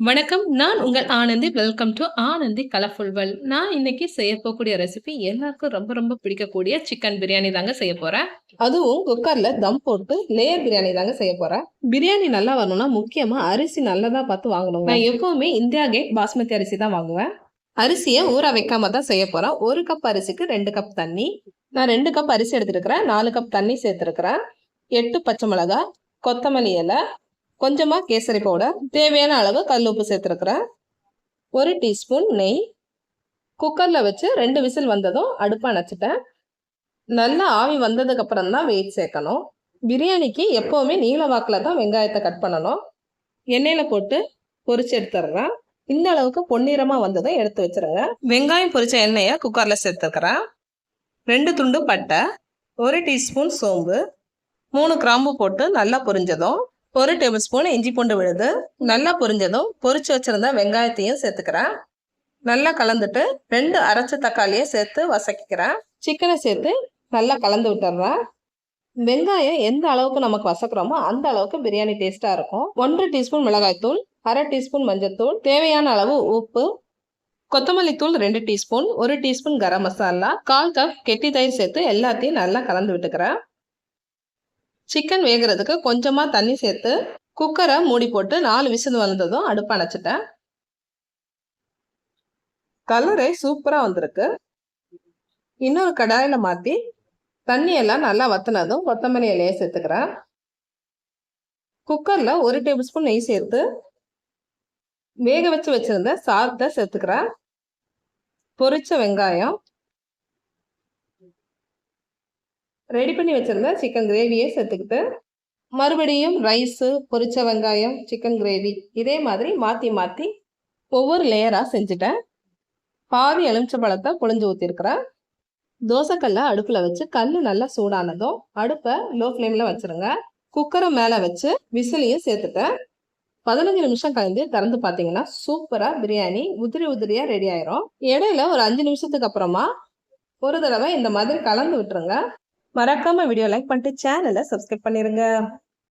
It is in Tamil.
வணக்கம். நான் உங்கள் Anandhi. Welcome to Anandhi colourful well நான் இன்னைக்கு செய்ய போகக்கூடிய ரெசிபி எல்லாருக்கும் ரொம்ப ரொம்ப பிடிக்கக்கூடிய சிக்கன் பிரியாணி தாங்க செய்ய போறேன். அதுவும் குக்கர்ல தம் போட்டு லேயர் பிரியாணி தாங்க செய்ய போறேன். பிரியாணி நல்லா வரணும்னா முக்கியமா அரிசி நல்லதா பார்த்து வாங்கணும் நான் எப்பவுமே இந்தியா கேட் பாஸ்மதி அரிசி தான் வாங்குவேன். அரிசியை ஊற வைக்காம தான் செய்ய போறேன். ஒரு கப் அரிசிக்கு ரெண்டு கப் தண்ணி. நான் ரெண்டு கப் அரிசி எடுத்துருக்கிறேன். நாலு கப் தண்ணி சேர்த்துருக்கிறேன். எட்டு பச்சை மிளகாய், கொத்தமல்லி இலை, கொஞ்சமாக கேசரி பவுடர், தேவையான அளவு கல் உப்பு சேர்த்துருக்குறேன் ஒரு டீஸ்பூன் நெய். குக்கரில் வச்சு ரெண்டு விசில் வந்ததும் அடுப்பை அணைச்சிட்டேன். நல்லா ஆவி வந்ததுக்கப்புறம் தான் வெயிட் சேர்க்கணும். பிரியாணிக்கு எப்போவுமே நீல வாக்கில் தான் வெங்காயத்தை கட் பண்ணணும். எண்ணெயில் போட்டு பொரிச்சு எடுத்துடுறேன். இந்த அளவுக்கு பொன்னிறமாக வந்ததும் எடுத்து வச்சுருங்க வெங்காயம் பொரிச்ச எண்ணெயை குக்கரில் சேர்த்துக்கிறேன். ரெண்டு துண்டு பட்டை, ஒரு டீஸ்பூன் சோம்பு, மூணு கிராம்பு போட்டு நல்லா பொரிஞ்சதும் ஒரு டேபிள் ஸ்பூன் இஞ்சி பூண்டு விழுது நல்லா பொரிஞ்சதும் பொரிச்சு வச்சிருந்த வெங்காயத்தையும் சேர்த்துக்கிறேன். நல்லா கலந்துட்டு ரெண்டு அரைச்ச தக்காளியை சேர்த்து வசக்கிக்கிறேன். சிக்கனை சேர்த்து நல்லா கலந்து விட்டுறேன். வெங்காயம் எந்த அளவுக்கு நமக்கு வசக்கிறோமோ அந்த அளவுக்கு பிரியாணி டேஸ்ட்டாக இருக்கும். ஒன்று டீஸ்பூன் மிளகாய்த்தூள், அரை டீஸ்பூன் மஞ்சள்தூள், தேவையான அளவு உப்பு, கொத்தமல்லி தூள் ரெண்டு டீஸ்பூன், ஒரு டீஸ்பூன் கரம் மசாலா, 1/4 கப் கெட்டி தயிர் சேர்த்து எல்லாத்தையும் நல்லா கலந்து விட்டுக்கிறேன். சிக்கன் வேகிறதுக்கு கொஞ்சமாக தண்ணி சேர்த்து குக்கரை மூடி போட்டு நாலு விசில் வந்ததும் அடுப்பை அணைச்சிட்டேன். கலரே சூப்பராக வந்திருக்கு. இன்னொரு கடாயில் மாற்றி தண்ணியெல்லாம் நல்லா வத்தினதும் கொத்தமல்லி இலையை சேர்த்துக்கிறேன். குக்கரில் ஒரு டேபிள் ஸ்பூன் நெய் சேர்த்து வேக வச்சு வச்சுருந்த சாதத்தை சேர்த்துக்கிறேன். பொரிச்ச வெங்காயம் ரெடி பண்ணி வச்சுருந்த சிக்கன் கிரேவியை சேர்த்துக்கிட்டு மறுபடியும் ரைஸு பொரிச்ச வெங்காயம் சிக்கன் கிரேவி இதே மாதிரி மாற்றி மாற்றி ஒவ்வொரு லேயராக செஞ்சுட்டேன். பாதி எலுமிச்சை பழத்தை புழிஞ்சு ஊற்றிருக்கிறேன் தோசைக்கல்லை அடுப்பில் வச்சு கல் நல்லா சூடானதும் அடுப்பை லோ ஃப்ளேமில் வச்சுருங்க. குக்கரை மேலே வச்சு விசிலையும் சேர்த்துட்டேன். பதினஞ்சு நிமிஷம் கழிந்து திறந்து பார்த்தீங்கன்னா சூப்பராக பிரியாணி உதிரி உதிரியாக ரெடி ஆயிரும். இடையில ஒரு அஞ்சு நிமிஷத்துக்கு அப்புறமா ஒரு தடவை இந்த மாதிரி கலந்து விட்டுருங்க. மறக்காம வீடியோ லைக் பண்ணிட்டு சேனலை சப்ஸ்கிரைப் பண்ணிருங்க.